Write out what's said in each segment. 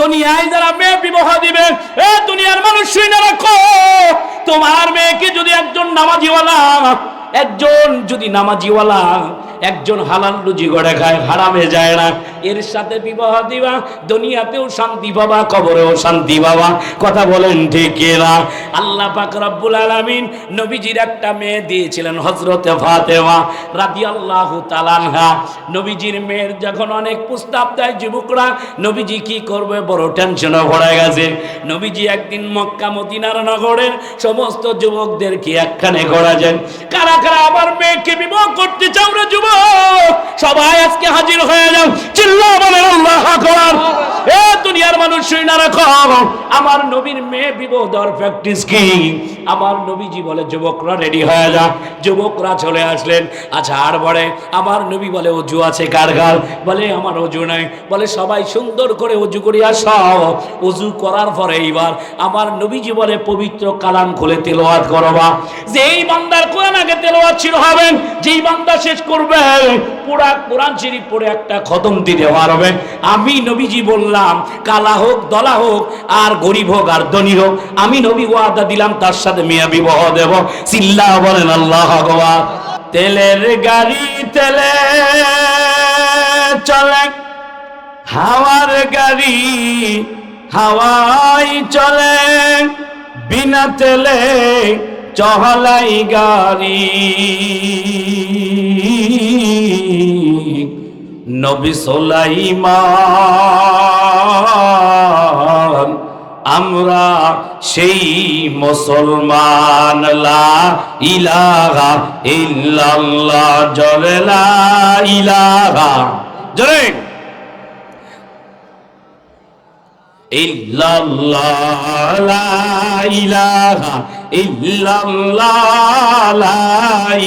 দুনিয়ায় যারা মেয়ে বিবাহ দিবে এ দুনিয়ার মানুষ শুনে রাখো। তোমার মেয়েকে যদি একজন নামাজিওয়ালা, একজন যদি নামাজিওয়ালা, একজন হালাল রুজি গড়ে খায়, হারামে যায় না। এর সাথে বিবাহ দিবা, দুনিয়াতেও শান্তি পাবা, কবরেও শান্তি পাবা। কথা বলেন ঠিক না আল্লাহ পাক রব্বুল আলামিন নবীজির একটা মেয়ে দিয়েছিলেন, হযরতে ফাতেমা রাদিয়াল্লাহু তাআলা নবীজির মেয়ের যখন অনেক প্রস্তাব দেয় যুবকরা, নবীজি কি করবে? বড় টেনশনে ভরে গেছে। নবীজি একদিন মক্কা, মদিনার নগরের সমস্ত যুবকদেরকে একখানে করেছেন। কারা কারা? আমার মেয়েকে বিবাহ করতে চাও রে যুবক? সবাই আজকে হাজির হয়ে যাও। আচ্ছা অজু কার কার? সবাই সুন্দর করে অজু করার পরে এইবার আমার নবীজি বলে, পবিত্র কালাম খুলে তেলোয়াত করবা যেই বান্দার কোরআন আগে তেলোয়াত ছিল হবেন যেই বান্দা শেষ করবে, পুরা কোরআন শরীফ পড়ে একটা খতম দিতে পারবে আমি নবীজি বললাম, কালা হোক, দলা হোক, আর গরিব হোক, আর ধনী হোক, আমি নবী ওয়াদা দিলাম, তার সাথে মিয়া বিবাহ দেব। চিল্লা বলেন আল্লাহ ভগবান তেলের গাড়ি, তেলে চলে। হাওয়ার গাড়ি, হাওয়াই চলে। বিনা তেলে চহলাই গাড়ি। নবী সোলাইমান, আমরা সেই মুসলমান, লা ইলাহা ইল্লাল্লাহ জলে লা ইলাহা। জরে। ইল্লাল্লাহ, লা ইলাহা ইল্লাল্লাহ, লা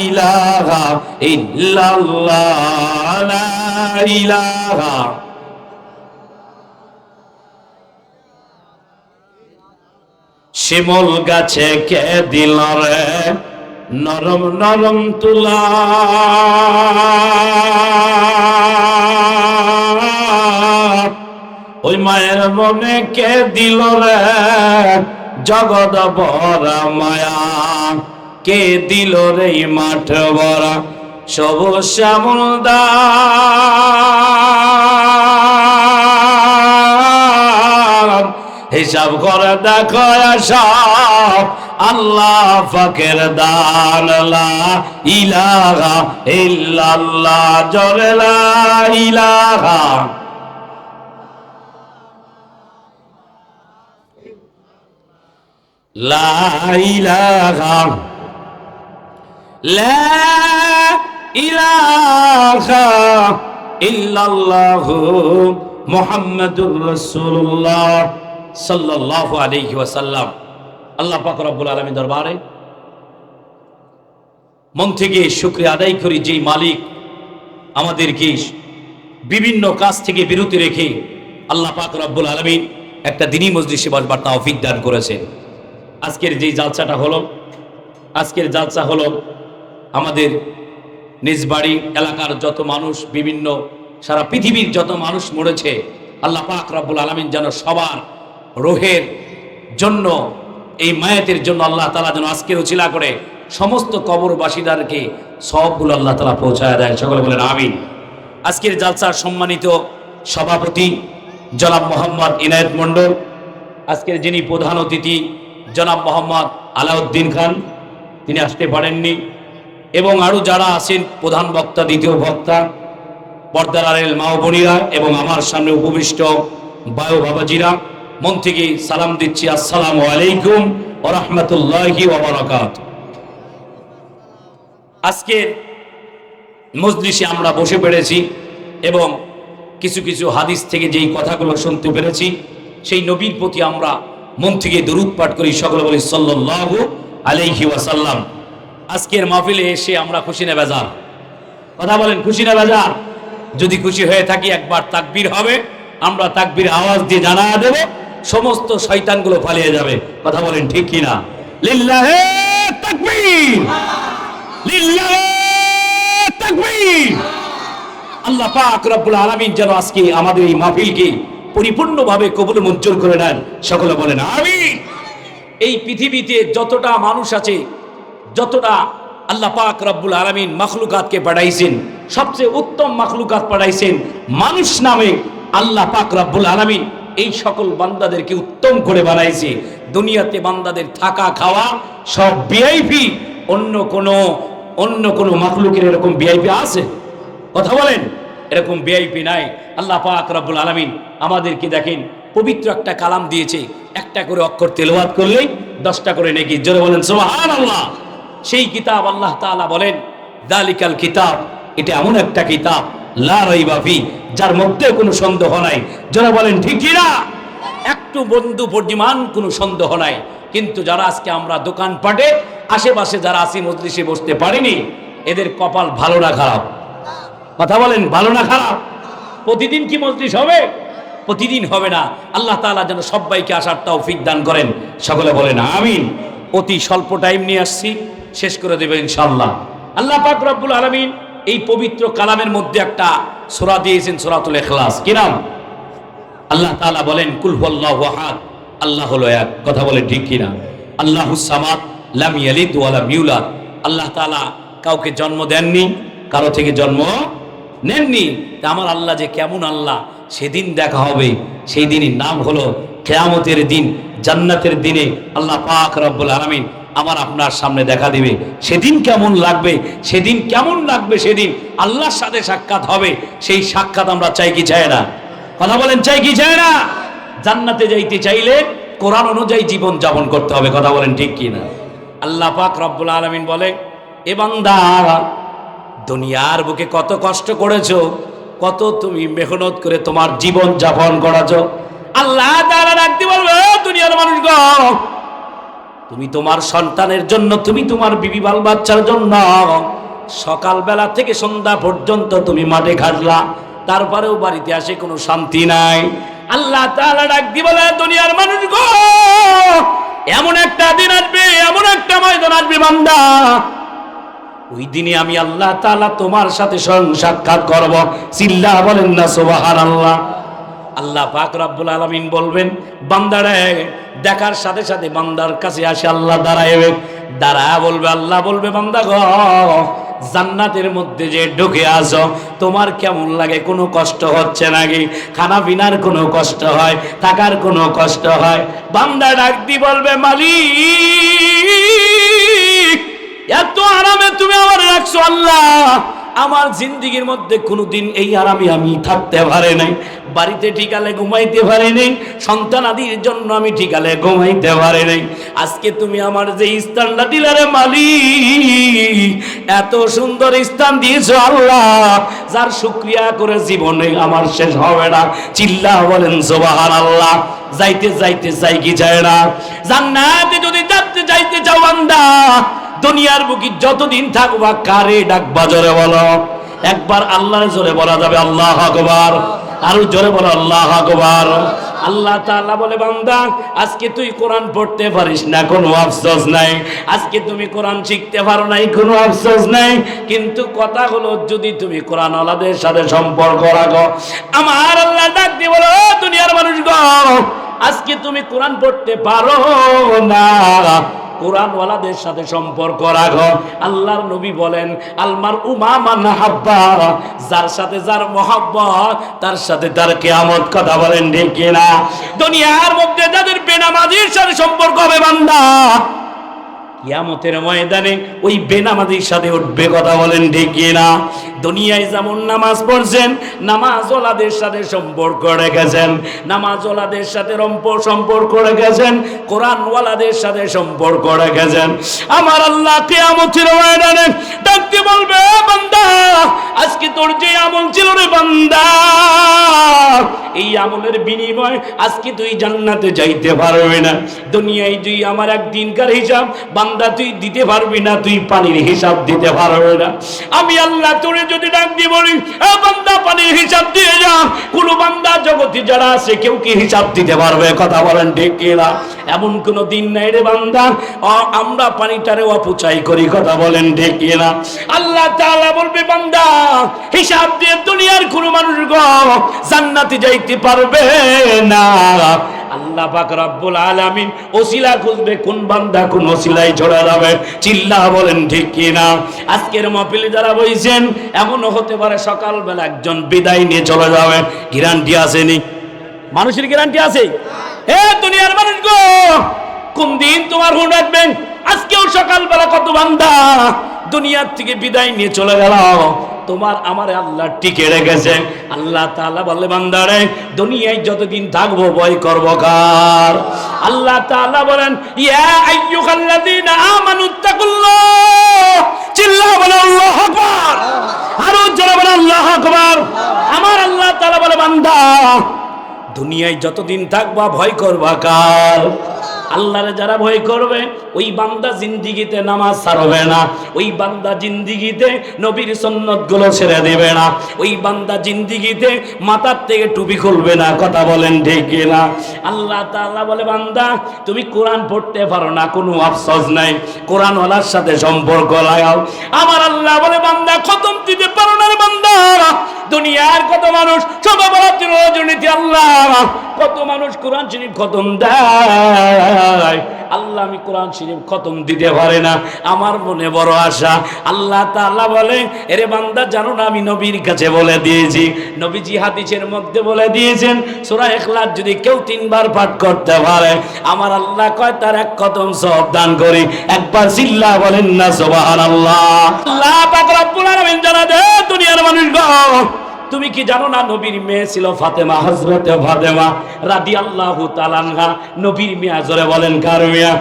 ইলাহা ইল্লাল্লাহ, লা ইলাহা। শিমল গাছে কে দিল রে? নরম নরম তুলা। ওই মায়ের মনে কে দিল রে? জগদ ভরা মায়া। কে দিল রে মাঠ ভরা? সবুজ শ্যামল হিসাব করে দেখো সব আল্লাহ ফাকের দান। ইলাহা ইল্লাল্লাহ, জরে লা ইলাহা। লা ইলাহা। লা সাল্লাল্লাহু আল্লাহ দরবারে মন থেকে শুকরিয়া আদায় করি যেই মালিক আমাদেরকে বিভিন্ন কাজ থেকে বিরতি রেখে আল্লাহ পাক রব্বুল আলামিন একটা দিনই মজলিসে বসবার তৌফিক দান করেছেন। আজকের যেই জালসাটা হলো, আজকের জালসা হলো আমাদের নিজ বাড়ি, এলাকার যত মানুষ, বিভিন্ন সারা পৃথিবীর যত মানুষ মরেছে, আল্লাহ পাক রব্বুল আলমিন যেন সবার রোহের জন্য, এই মায়াতের জন্য আল্লাহ তালা যেন আজকের উচিলা করে সমস্ত কবরবাসীদারকে সবগুলো আল্লাহ তালা পৌঁছায় দেয় সকলে বলেন, আমিন। আজকের জালসার সম্মানিত সভাপতি জনাব মোহাম্মদ ইনায়েত মণ্ডল, আজকের যিনি প্রধান অতিথি জনাব মোহাম্মদ আলাউদ্দিন খান, তিনি আসতে পারেননি। এবং আরও যারা আছেন, প্রধান বক্তা, দ্বিতীয় বক্তা, পর্দার আড়েল মা বোনিরা এবং আমার সামনে উপবিষ্ট বায়ু বাবাজিরা, মন থেকে সালাম দিচ্ছি, আসসালামু আলাইকুম ও রহমতুল্লাহি ওবরাকাত আজকের মজলিসে আমরা বসে পেরেছি এবং কিছু কিছু হাদিস থেকে যেই কথাগুলো শুনতে পেরেছি, সেই নবীর প্রতি আমরা মন থেকে দরুদ করি সকলে বলি সাল্লাল্লাহু আলাইহি ওয়াসাল্লাম। আজকের মাহফিলে এসে আমরা খুশি না বেজার। কথা বলেন, খুশি না বেজার? যদি খুশি হয়ে থাকি একবার তাকবীর হবে, আমরা তাকবীর আওয়াজ দিয়ে জানা দেব, সমস্ত শয়তানগুলো পালিয়ে যাবে। কথা বলেন, ঠিক কিনা লিল্লাহে তাকবীর! লিল্লাহে তাকবীর! আল্লাহ পাক রব্বুল আলামিন যেন আজকে আমাদের এই মাহফিলকে পরিপূর্ণভাবে কবুল মঞ্জুর করে নেন। সকলে বলেন আমি এই পৃথিবীতে যতটা মানুষ আছে যতটা আল্লাহ পাক রব্বুল আলমিন মখলুকাতকে পাঠাইছেন সবচেয়ে উত্তম মখলুকাত পাঠাইছেন মানুষ নামে আল্লাহ পাক রব্বুল আলমিন এই সকল বান্দাদেরকে উত্তম করে বানাইছে। দুনিয়াতে বান্দাদের থাকা, খাওয়া সব ভিআইপি অন্য কোনো অন্য কোনো মাখলুকের এরকম ভিআইপি আছে? কথা বলেন, এরকম ভিআইপি নাই। আল্লাহ পাক রব্বুল আলমিন আমাদেরকে দেখেন, পবিত্র একটা কালাম দিয়েছে, একটা করে অক্ষর তেলবাদ করলেই দশটা করে নাকি। জোরে বলেন সোহান আল্লাহ সেই কিতাব আল্লাহ তাআলা বলেন, দালিকাল কিতাব এটা এমন একটা কিতাব, লা রাইবা ফি যার মধ্যে কোনো সন্দেহ নাই। যারা বলেন, ঠিক একটু বন্ধু পরিমাণ কোনো সন্দেহ নাই। কিন্তু যারা আজকে আমরা দোকানপাটে, আশেপাশে যারা আসি মজলিসে বসতে পারিনি, এদের কপাল ভালো না খারাপ। কথা বলেন, ভালো না খারাপ? প্রতিদিন কি মজলিস হবে? প্রতিদিন হবে না। আল্লাহ তাআলা যেন সবাইকে আসার তৌফিক দান করেন। সকলে বলেন, আমিন। অতি স্বল্প টাইম নিয়ে আসছি। শেষ করে দেবে ইনশাল্লাহ আল্লাহ পাক রব্বুল আলামিন এই পবিত্র কালামের মধ্যে একটা সোরা দিয়েছেন, সোরাতুল ইখলাস। কি নাম? আল্লাহ তাআলা বলেন, কুল হুয়াল্লাহু আহাদ। আল্লাহ হলো এক। কথা বলে ঠিক কিনা? আল্লাহুস সামাদ, লাম লাম আল্লাহ তাআলা কাউকে জন্ম দেননি, কারও থেকে জন্ম নেননি। তা আমার আল্লাহ যে কেমন আল্লাহ, সেদিন দেখা হবে। সেই দিনের নাম হলো কেয়ামতের দিন, জান্নাতের দিনে। আল্লাহ পাক রব্বুল আলামিন আমার আপনার সামনে দেখা দিবে। সেদিন কেমন লাগবে? সেদিন কেমন লাগবে সেদিন? আল্লাহর সাথে সাক্ষাৎ হবে। সেই সাক্ষাৎ আমরা চাই কি চাই না? কথা বলেন, চাই কি চাই না? জান্নাতে যাইতে চাইলে কোরআন অনুযায়ী জীবন যাপন করতে হবে। কথা বলেন ঠিক কি না আল্লাহ পাক রব্বুল আলামিন বলে, এ বান্দা, দুনিয়ার বুকে কত কষ্ট করেছ, কত তুমি মেহনত করে তোমার জীবন যাপন করাছো। আল্লাহ ডাকতে বলবে, "ও দুনিয়ার মানুষ তুমি তোমার সন্তানের জন্য, তুমি তোমার বিবি বাল বাচ্চার জন্য সকালবেলা থেকে সন্ধ্যা পর্যন্ত তুমি মাঠে খাটলা তারপরেও বাড়িতে আসে কোনো শান্তি নাই। আল্লাহ তাআলা ডাক দি বলে, দুনিয়ার মানুষ গো, এমন একটা দিন আসবে, এমন একটা ময়দান আসবে বান্দা। ওই দিনে আমি আল্লাহ তাআলা তোমার সাথে সাক্ষাৎ করব। চিল্লা বলেন না, সুবহানাল্লাহ। আল্লাহ পাক রব্বুল আলামিন বলবেন, বান্দারে, দেখার সাথে সাথে বান্দার কাছে আসে, আল্লাহ দাঁড়াইবে। দাঁড়া বলবে, আল্লাহ বলবে, বান্দা গো, জান্নাতের মধ্যে যে ঢুকে আসো তোমার কেমন লাগে? কোনো কষ্ট হচ্ছে নাকি? খানা পিনার কোনো কষ্ট হয়? থাকার কোনো কষ্ট হয়? বান্দা ডাক দি বলবে, মালিক, এত আরামে তুমি আমার রাখছো, আল্লাহ। আমার জিন্দিগির মধ্যে কোনোদিন এই আরামে আমি থাকতে পারে নাই, বাড়িতে ঠিকালে ঘুমাইতে পারে নাই সন্তান আদির জন্য আমি ঠিকালে ঘুমাইতে পারে নাই। আজকে তুমি আমার যে স্থানটা দিলে মালি এত সুন্দর স্থান দিয়েছ আল্লাহ, যার শুক্রিয়া করে জীবনে আমার শেষ হবে না। চিল্লা বলেন সোবাহান আল্লাহ যাইতে যাইতে যাই কি যায় না। জান্নাতে যদি যাইতে যাইতে চাও বান্দা দুনিয়ার বুকি যতদিন থাকবা, কারে ডাকবা জোরে বলো? একবার আল্লাহর জোরে বলা যাবে, আল্লাহ আকবার। আরও জোরে বলো, আল্লাহ আকবার। আল্লাহ তাআলা বলে, বান্দা, আজকে তুই কোরআন পড়তে পারিস না, কোনো আফসোস নাই। আজকে তুমি কোরআন শিখতে পারো নাই, কোনো আফসোস নাই। কিন্তু কথা হলো যদি তুমি কোরআন ওয়ালাদের সাথে সম্পর্ক রাখো, আমার আল্লাহ ডাক দিয়ে বলো, "ও দুনিয়ার মানুষ গো আজকে তুমি কোরআন পড়তে পারো না। কোরআনওয়ালাদের সাথে সম্পর্ক রাখ। আল্লাহর নবী বলেন, আলমার উমা নাহাব্বা যার সাথে যার মহাব্বত, তার সাথে তার কেয়ামত কথা বলেন ঠিক কিনা? দুনিয়ার মধ্যে যাদের বেনামাজির সাথে সম্পর্ক হবে বান্দা কিয়ামতের ময়দানে ওই বেনামাজির সাথে উঠবে কথা বলেন ঠিক কিনা? দুনিয়ায় যেমন নামাজ পড়ছেন নামাজ ওলাদের সাথে সম্পর্ক রেখেছেন নামাজ ওলাদের সাথে রম্প সম্পর্ক রেখেছেন কোরআন ওয়ালাদের সাথে সম্পর্ক রেখেছেন। আমার আল্লাহ কিয়ামতের ময়দানে ডাকতে বলবে বান্দা, আজকে তোর যে আমল ছিল রে বান্দা, এই আমলের বিনিময় আজকে তুই জান্নাতে যাইতে পারবে না। দুনিয়ায় তুই আমার একদিনকার হিসাব বান্দা বান্দা তুই দিতে পারবি না, তুই পানির হিসাব দিতে পারবে না। আমি আল্লাহ তোরে যদি ডাক দিয়ে বলি বান্দা, পানির হিসাব দিয়ে যা। কোন বান্দা জগতে যারা আছে, কেউ কি হিসাব দিতে পারবে? কথা বলেন ঠিক কিনা? এমন কোন দিন নাই রে বান্দা। আমরা পানিটারে অপচয় করি, কথা বলেন ঠিক কিনা? আল্লাহ তাআলা বলবে, বান্দা, হিসাব দিয়ে দুনিয়ার কোন মানুষ গো, জান্নাতে যাইতে পারবে না। আল্লাহ পাক রব্বুল আলামিন ওসিলা খুঁজবে কোন বান্দা কোন ওসিলাই ছড়া যাবে। চিল্লা বলেন, ঠিক কি না? আজকের মহফিলে যারা বইছেন, এমনও হতে পারে সকালবেলা একজন বিদায় নিয়ে চলে যাবে। গ্যারান্টি আসেনি। মানুষের গ্যারান্টি আছে? হে দুনিয়ার মানুষ গো, কোন দিন তোমার হুন রাখবেন? আজকেও সকালবেলা কত বান্দা দুনিয়ার থেকে বিদায় নিয়ে চলে গেল। তোমার আমার আল্লাহ টিকে রেখেছে। আল্লাহ তাআলা বলে, বান্দারে, দুনিয়ায় যতদিন থাকব ভয় করব কার? আল্লাহ তাআলা বলেন বলে, আল্লাহু আরও বলে, আল্লাহু আমার আল্লাহ তাআলা বলে, বান্দা, দুনিয়ায় যতদিন থাকবা ভয় করবা কার? আল্লাহরে যারা ভয় করবে, ওই বান্দা জিন্দিগিতে নামাজ ছাড়বে না। ওই বান্দা জিন্দিগিতে নবীর সন্ন্যতগুলো ছেড়ে দেবে না। ওই বান্দা জিন্দিগিতে মাথার থেকে টুপি খুলবে না, কথা বলেন ঠিক না আল্লাহ তাআলা বলে, বান্দা, তুমি কোরআন পড়তে পারো না, কোনো আফসোস নাই। কোরআন ওয়ালার সাথে সম্পর্ক লাগাও। আমার আল্লাহ বলে, বান্দা, খতম দিতে পারো না। রে বান্দা দুনিয়ার কত মানুষ সবাবরাত্রি রজনীতি আল্লাহ, কত মানুষ কোরআন শরীফ খতম দেয়। আল্লাহ আমি কোরআন শরীফ খতম দিতে পারে না, আমার মনে বড় আশা। আল্লাহ তাআলা বলে এরে বান্দা, জানো না আমি নবীর কাছে বলে দিয়েছি? নবীজি হাদিসের মধ্যে বলে দিয়েছেন, সূরা ইখলাস যদি কেউ তিনবার পাঠ করতে পারে, আমার আল্লাহ কয়, তার এক কদম সব দান করি। একবার চিল্লা বলেন না, সুবহানাল্লাহ। আল্লাহ পাক রব্বুল আলামিন জানা দে দুনিয়ার মানুষ গো তুমি কি জানো না নবীর মেয়ে ছিল ফাতেমা? হজরতে ফাতেমা রাদি আল্লাহ তালানহা নবীর মেয়ে জোরে বলেন, কার মেয়া?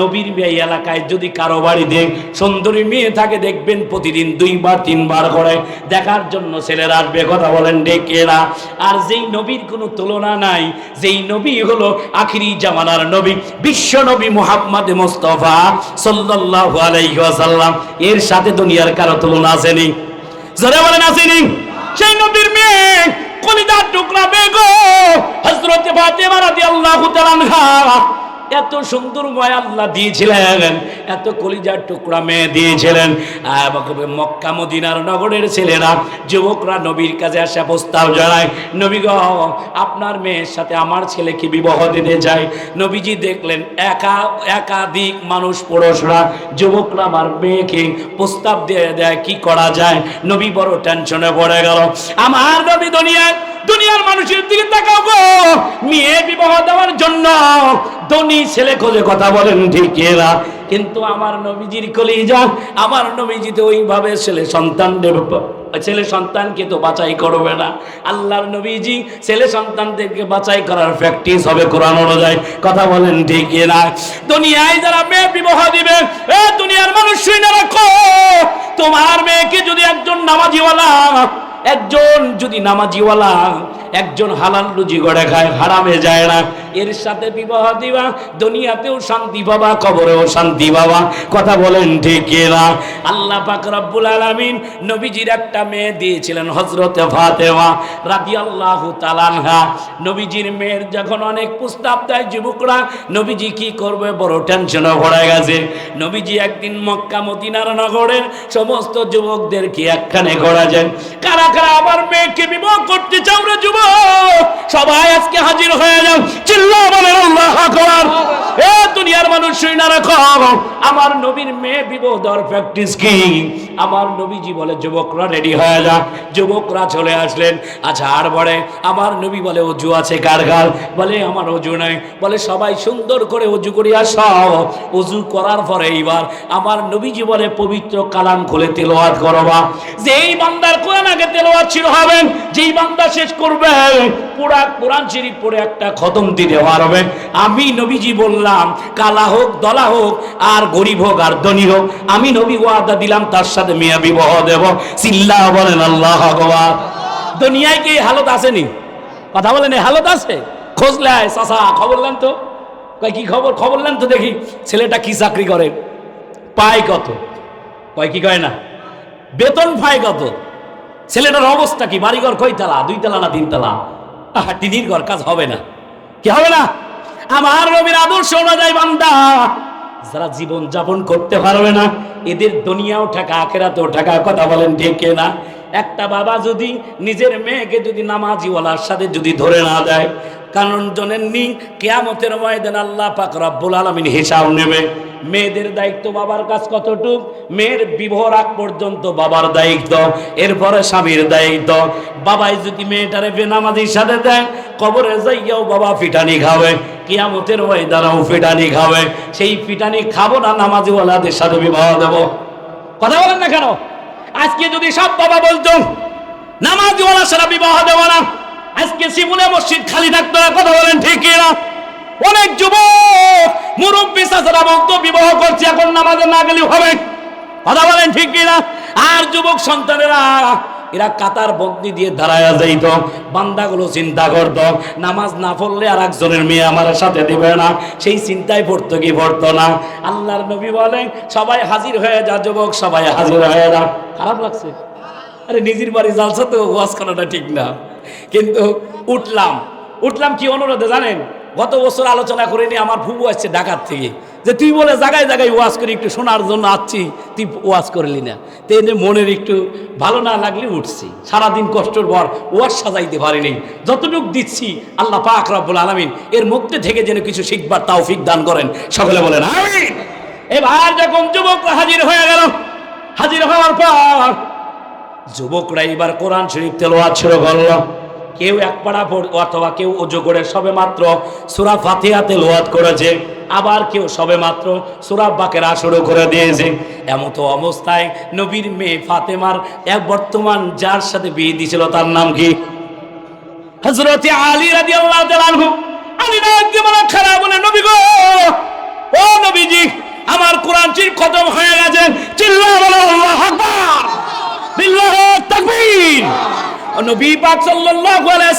নবীর মেয়ে এলাকায় যদি কারও বাড়িতে সুন্দরী মেয়ে থাকে, দেখবেন প্রতিদিন দুইবার, তিনবার করে। দেখার জন্য ছেলেরা আসবে, কথা বলেন, ডেকে না। আর যেই নবীর কোনো তুলনা নাই, যেই নবী হলো আখিরি জামানার নবী, বিশ্ব নবী মুহাম্মদ মুস্তফা সাল্লাল্লাহু আলাইহি ওয়াসাল্লাম। এর সাথে দুনিয়ার কারও তুলনা আসেনি। জোরে বলেন, আসেনি? সেই নবীর মেয়ে কলিদার টুকরা বেগো হজরতে ফাতেমা রাদিয়াল্লাহু তাআলা এত সুন্দর ময় আল্লাহ দিয়েছিলেন, এত কলিজার টুকরা মেয়ে দিয়েছিলেন। মক্কা, মদিনার নগরের ছেলেরা, যুবকরা নবীর কাছে আসা প্রস্তাব জানায়, নবী গো, আপনার মেয়ের সাথে আমার ছেলেকে বিবাহ দিতে চাই নবীজি দেখলেন, একা, একাধিক মানুষ, পুরুষরা, যুবকরা আমার মেয়েকে প্রস্তাব দিয়ে দেয়, কি করা যায়? নবী বড় টেনশনে পড়ে গেল। আমার নবী দুনিয়ায় দুনিয়ার মানুষের দিকে তাকাও গো। মেয়ে বিবাহ দেওয়ার জন্য ধনী ছেলে খোঁজে কথা বলেন ঠিক এরা। কিন্তু আমার নবীজির কলিজা, আমার নবীজিতে ওইভাবে ছেলে সন্তান ছেলে সন্তানকে তো বাছাই করবে না। আল্লাহর নবীজি ছেলে সন্তানদেরকে বাছাই করার প্র্যাকটিস হবে কোরআন অনুযায়ী। কথা বলেন ঠিক না দুনিয়ায় যারা মেয়ে বিবাহ দিবে, এ দুনিয়ার মানুষ শুনে রাখো। তোমার মেয়েকে যদি একজন নামাজিওয়ালা একজন যদি নামাজিওয়ালা একজন হালাল রুজি গড়ে খায় হারামে যায় না। এর সাথে বিবাহ দিবা, দুনিয়াতেও শান্তি পাবা, কবরেও শান্তি পাবা। কথা বলেন ঠিক না আল্লাহ পাক রব্বুল আলামিন নবীজির একটা মেয়ে দিয়েছিলেন, হযরতে ফাতেমা রাদিয়াল্লাহু তাআলা নবীজির মেয়ের যখন অনেক প্রস্তাব দেয় যুবকরা, নবীজি কি করবে? বড় টেনশনে পড়ে গেছে। নবীজি একদিন মক্কা, মদিনার নগরের সমস্ত যুবকদের যুবকদেরকে একখানে করা যায় কারা কারা আবার মেয়েকে বিবাহ করতে চাও রে যুবক? সবাই আজকে হাজির হয়ে যাও। এ দুনিয়ার মানুষ না রাখো আমার নবীর মেয়ে বিবাহ দেওয়ার প্র্যাকটিস কি? আমার নবীজি বলে, যুবকরা রেডি হয়ে যা যুবকরা চলে আসলেন। আচ্ছা আর বলে আমার নবী বলে, অজু আছে কার কার? বলে, আমার অজু নাই। বলে, সবাই সুন্দর করে অজু করি আস অজু করার পরে এইবার আমার নবীজি বলে, পবিত্র কালাম খুলে তেলোয়াত করবা যেই বান্দার কোরআন আগে তেলোয়াত ছিল হবেন যেই বান্দা শেষ করবে, পুরা কোরআন শরীফ পড়ে একটা খতম দিতে পারবে। আমি নবীজি বললাম, কালা হোক, দলা হোক, আর গরিব হোক, আর ধনী হোক। আমি নবী ওয়াদা দিলাম, তার সাথে মিয়া বিবাহ দেব। চিল্লা বলেন, আল্লাহ ভগবান দুনিয়ায় কি হালত আসেনি? কথা বলেন, এই হালত আছে? খোঁজলে চাষা খবর নেন তো। কয়, কি খবর? খবর নেন তো দেখি, ছেলেটা কি চাকরি করে? পায় কত? কয়, কি কয় না? বেতন পায় কত? ছেলেটার অবস্থা কি? বাড়িঘর কয়তলা? দুই তলা না তিনতলা? আহা টিনির ঘর কাজ হবে না। কি হবে না? আমার রবির আদর্শ অনুযায়ী বান্দা যারা জীবন যাপন করতে পারবে না, এদের দুনিয়াও টাকা আখেরাতেও টাকা কথা বলেন ঠিক না একটা বাবা যদি নিজের মেয়েকে যদি নামাজিওয়ালার সাথে যদি ধরে না দেয় কারণ জনেননি কেয়ামতের ময়দান আল্লাহ পাক রব্বুল আলমিন হিসাব নেবে। মেয়েদের দায়িত্ব বাবার কাজ কতটুক? মেয়ের বিবাহ আগ পর্যন্ত বাবার দায়িত্ব, এরপরে স্বামীর দায়িত্ব। বাবাই যদি মেয়েটারে বেনামাজির সাথে দেয়, কবরে যাইয়াও বাবা ফিটানি খাবে, কিয়ামতের ময়দানেও ফিটানি খাবে। সেই ফিটানি খাব না, নামাজিওয়ালাদের সাথে বিবাহ দেব। কথা বলেন না কেন? আজকে যদি সব বাবা বলতো, নামাজিওয়ালা সারা বিবাহ দেব না। আজকে শিবুলে মসজিদ খালি থাকতো না, কথা বলেন ঠিক না অনেক যুবক, মুরব্বী চাচারা বলতো, বিবাহ করছে, এখন নামাজে না গেলে হবে। কথা বলেন ঠিক কিনা? আর যুবক সন্তানেরা, এরা কাতার বন্দি দিয়ে দাঁড়ায় যাইত, বান্দাগুলো চিন্তা করত, নামাজ না পড়লে আর একজনের মেয়ে আমার সাথে দিবে না, সেই চিন্তায় পড়তো কি পড়তো না? আল্লাহর নবী বলেন, সবাই হাজির হয়ে যা যুবক, সবাই হাজির হয়ে যা। খারাপ লাগছে? আরে নিজের বাড়ি জালসা তো ওয়াজ করাটা ঠিক না। কিন্তু উঠলাম। উঠলাম কি অনুরোধে জানেন? গত বছর আলোচনা করে নিয়ে আমার ফুবু আসছে ঢাকার থেকে। যে তুই বলে জায়গায় জায়গায় ওয়াজ করি, একটু শোনার জন্য আসছি, তুই ওয়াজ করলি না। তো এনে মনের একটু ভালো না লাগলে উঠছি। সারাদিন কষ্টর পর ওয়াজ সাজাইতে পারিনি। যতটুকু দিচ্ছি আল্লাহ পাক রব্বুল আলমিন, এর মধ্যে থেকে যেন কিছু শিখবার তাও দান করেন। সকলে বলেন এবার যখন যুবক হাজির হয়ে গেল, হাজির হওয়ার পর যুবকরা এবার কোরআন শরীফ তেলোয়াত শুরু করল। কেউ এক পাড়া অথবা কেউ অজু করে সবে মাত্র সুরা ফাতিহা তেলোয়াত করেছে, আবার কেউ সবে মাত্র সুরা বাকেরা শুরু করে দিয়েছে। এমতো অবস্থায় নবীর মেয়ে ফাতেমার এক বর্তমান যার সাথে বিয়ে দিয়েছিল, তার নাম কি? হজরতে আলী রাজি আল্লাহ আলী খারাপ বলে, নবী গো, ও নবীজি, আমার কোরআন খতম হয়ে গেছে চিল্লা বলো, আল্লাহ আকবার।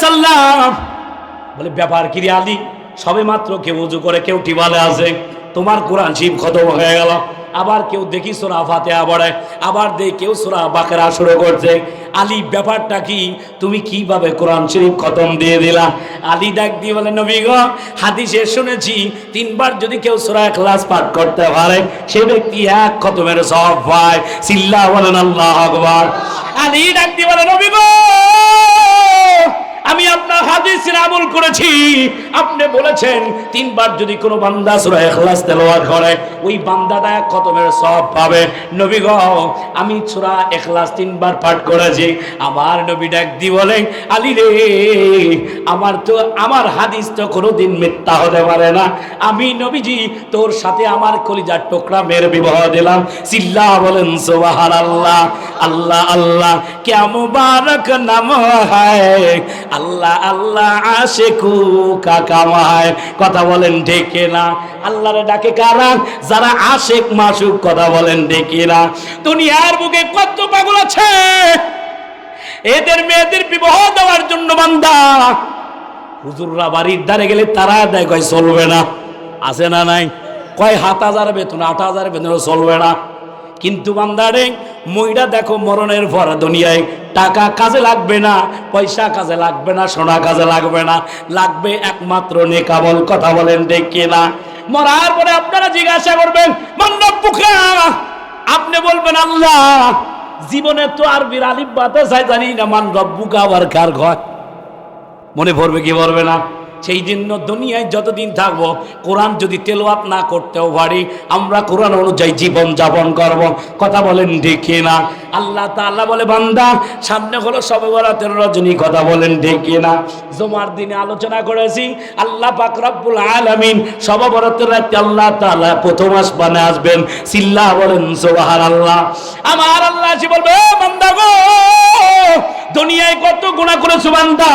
সাল্লাম বলে, ব্যাপার কি রে সবে মাত্র কেউ উজু করে কেউ টিবালে আছে। তোমার কোরআন শিব খতম হয়ে গেল। আবার কেউ দেখি সোরা ফাতেহা পড়ে, আবার দেখি কেউ সোরা বাকেরা শুরু করছে। আলী, ব্যাপারটা কি? তুমি কীভাবে কোরআন শরীফ খতম দিয়ে দিলা? আলী ডাক দিয়ে বলে, নবী গো, হাদিসে শুনেছি, তিনবার যদি কেউ সোরা ক্লাস পাঠ করতে পারে, সে ব্যক্তি এক খতমের সব পায়। সিল্লা বলেন আল্লাহ আকবার। আলী ডাক দিয়ে বলে, নবী গো! আমি আপনার হাদিসের আমল করেছি। আপনি বলেছেন, তিনবার যদি কোনো বান্দা সুরা এখলাস তেলোয়ার করে, ওই বান্দাটা এক খতমের সব পাবে। নবী গো, আমি সুরা এখলাস তিনবার পাঠ করেছি। আমার নবী ডাক দি বলেন আলী রে, আমার তো, আমার হাদিস তো কোনো দিন মিথ্যা হতে পারে না। আমি নবীজি, তোর সাথে আমার কলিজার টোকরা মের বিবাহ দিলাম। চিল্লা বলেন, সুবহানাল্লাহ। আল্লাহ আল্লাহ, কেমন বারক নাম হয়। আল্লাহ আল্লাহ আসে আশেকু কাকামায়। কথা বলেন ডেকে না আল্লাহরে ডাকে কারা? যারা আশেক মাসুক, কথা বলেন ডেকে না দুনিয়ার বুকে কত পাগল আছে? এদের মেয়েদের বিবাহ দেওয়ার জন্য বান্দা। হুজুররা বাড়ির দ্বারে গেলে তারা দেয়, কয়, চলবে না। আছে না নাই? কয়, সাত হাজার বেতন, আট হাজার বেতন চলবে না। কিন্তু বান্দারে মইরা দেখো মরণের পর দুনিয়ায়। টাকা কাজে লাগবে না, পয়সা কাজে লাগবে না, সোনা কাজে লাগবে না। লাগবে একমাত্র নেকাবল কথা বলেন দেখে না মরার পরে আপনারা জিজ্ঞাসা করবেন মান্নব পুখা আপনি বলবেন, আল্লাহ, জীবনে তো আর বিরালি বাতাসায় জানি না মান রব্বুকা আবার কার ঘর? মনে পড়বে কি পড়বে না? সেই জন্য দুনিয়ায় যতদিন থাকব, কোরআন যদি তেলোয়াত না করতেও পারি, আমরা কোরআন অনুযায়ী জীবন যাপন করব। কথা বলেন দেখে না আল্লাহ তাআলা বলে, বান্দা, সামনে হলো সবে বরাতের রজনী, কথা বলেন দেখে না জমার দিনে আলোচনা করেছি, আল্লাহ পাক রব্বুল আলামিন সবে বরাতের রাতে আল্লাহ তাআলা প্রথম আসমানে আসবেন সিল্লা বলেন, সুবহানাল্লাহ। আমার আল্লাহ বলবে "ও বান্দা গো দুনিয়ায় কত গুণা করেছ বান্দা?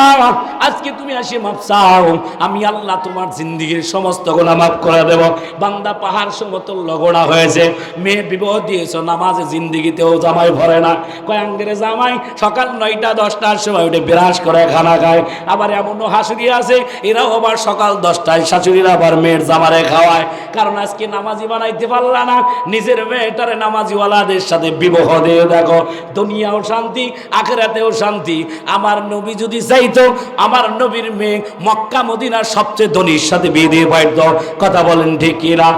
আজকে তুমি আসি মাপ চাও। আমি আল্লাহ তোমার জিন্দিগির সমস্ত গোনা মাফ করে দেব। বান্দা, পাহাড় সমতুল্য গোড়া হয়েছে। মেয়ে বিবাহ দিয়েছ, নামাজে জিন্দিগিতেও জামাই ভরে না। কয়াঙ্গের জামাই, সকাল নয়টা, দশটার সময় উঠে বিরাস করে খানা খায়। আবার এমনও হাসুরি আছে, এরাও আবার সকাল দশটায় শাশুড়িরা আবার মেয়ের জামারে খাওয়ায়। কারণ আজকে নামাজি বানাইতে পারলা না। নিজের মেয়েটারে নামাজিওয়ালাদের সাথে বিবাহ দিয়ে দেখো। দুনিয়াও শান্তি, আখেরাতেও শান্তি। আমার নবী যদি চাইতো আমার নবীর মেয়ে মক্কা মদিনার সবচেয়ে ধনির সাথে বিয়ে দিয়ে পাইত কথা বলেন ঠিক কিনা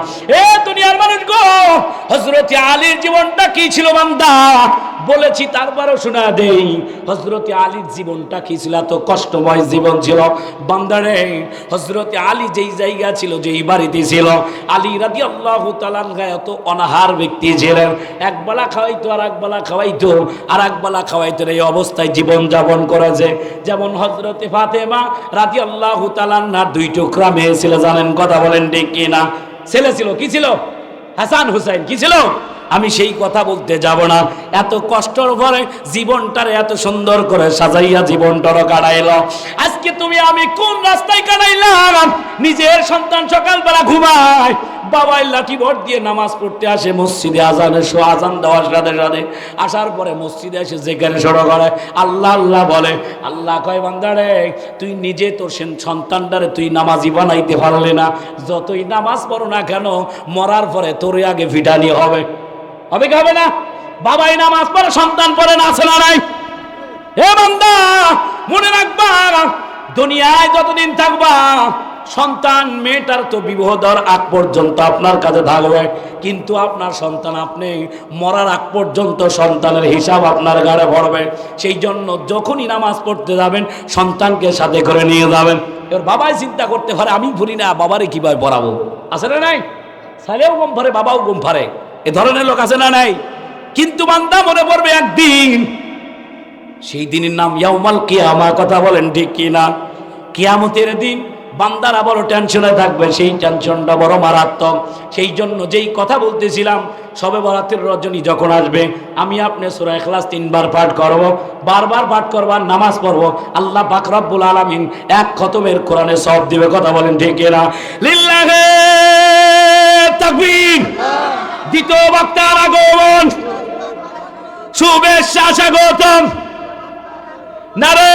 এ দুনিয়ার মানুষ গো হজরত আলীর জীবনটা কি ছিল বান্দা? বলেছি, তারপরও শোনা দেই হজরত আলীর জীবনটা কি ছিল? এত কষ্টময় জীবন ছিল। বান্দারে হজরত আলী যেই জায়গা ছিল, যেই বাড়িতে ছিল, আলী রাদি আল্লাহ এত অনাহার ব্যক্তি ছিলেন। এক বেলা খাওয়াইতো আর এক বেলা খাওয়াইতো, আর এক বেলা খাওয়াইতো এই অবস্থায় জীবন যাপন করেছে যেমন হজরতে ফাতেমা রাতি আল্লাহ তালান্নার দুই টুকরা মেয়ে ছিল, জানেন কথা বলেন ঠিক কিনা? ছেলে ছিল, কি ছিল? হাসান হুসাইন, কি ছিল? আমি সেই কথা বলতে যাব না। এত কষ্টর পরে জীবনটারে এত সুন্দর করে সাজাইয়া জীবনটারও কাটাইল। আজকে তুমি আমি কোন রাস্তায় কাটাইলাম? নিজের সন্তান সকালবেলা ঘুমায়, বাবাই লাঠি ভর দিয়ে নামাজ পড়তে আসে মসজিদে আজানে, শো আজান দেওয়ার সাথে সাথে আসার পরে মসজিদে এসে যেখানে সড়ো করে। আল্লাহ আল্লাহ বলে, আল্লাহ কয় বান্দারে তুই নিজে তোর সেন- সন্তানটারে তুই নামাজি বানাইতে পারলে না। যতই নামাজ পড়ো না কেন, মরার পরে তোর আগে ফিটানি হবে। হবে কি হবে না? বাবাই নামাজ পড়ে, সন্তান পড়ে, না আছে না নাই? হে বান্দা, মনে রাখবা, দুনিয়ায় যতদিন থাকবা, সন্তান, মেয়েটার তো বিবাহ দেওয়ার আগ পর্যন্ত আপনার কাছে থাকবে। কিন্তু আপনার সন্তান আপনি মরার আগ পর্যন্ত সন্তানের হিসাব আপনার গাড়ে ভরবে সেই জন্য যখনই নামাজ পড়তে যাবেন, সন্তানকে সাথে করে নিয়ে যাবেন। এবার বাবাই চিন্তা করতে পারে, আমি ভুলি না, বাবারে কীভাবে পড়াবো? না নাই? ছেলেও গম ফারে বাবাও গম ফারে এ ধরনের লোক আছে না নাই? কিন্তু বান্দা মনে পড়বে একদিন, সেই দিনের নাম ইয়াউমাল কিয়ামা, কথা বলেন ঠিক কি না কিয়ামতের দিন বান্দারা বড় টেনশনে থাকবে, সেই টেনশনটা বড় মারাত্মক। সেই জন্য যেই কথা বলতেছিলাম, সবে বরাতের রজনী যখন আসবে, আমি আপনি সুরা এখলাস তিনবার পাঠ করব, বারবার পাঠ করবার নামাজ পড়ব। আল্লাহ পাক রব্বুল আলামিন এক খতমের কোরআনে সব দিবে, কথা বলেন ঠিক না লিল্লাহে তাকবীর! দ্বিতীয় বক্তার আগমন। শুভেচ্ছা স্বাগতম। নারে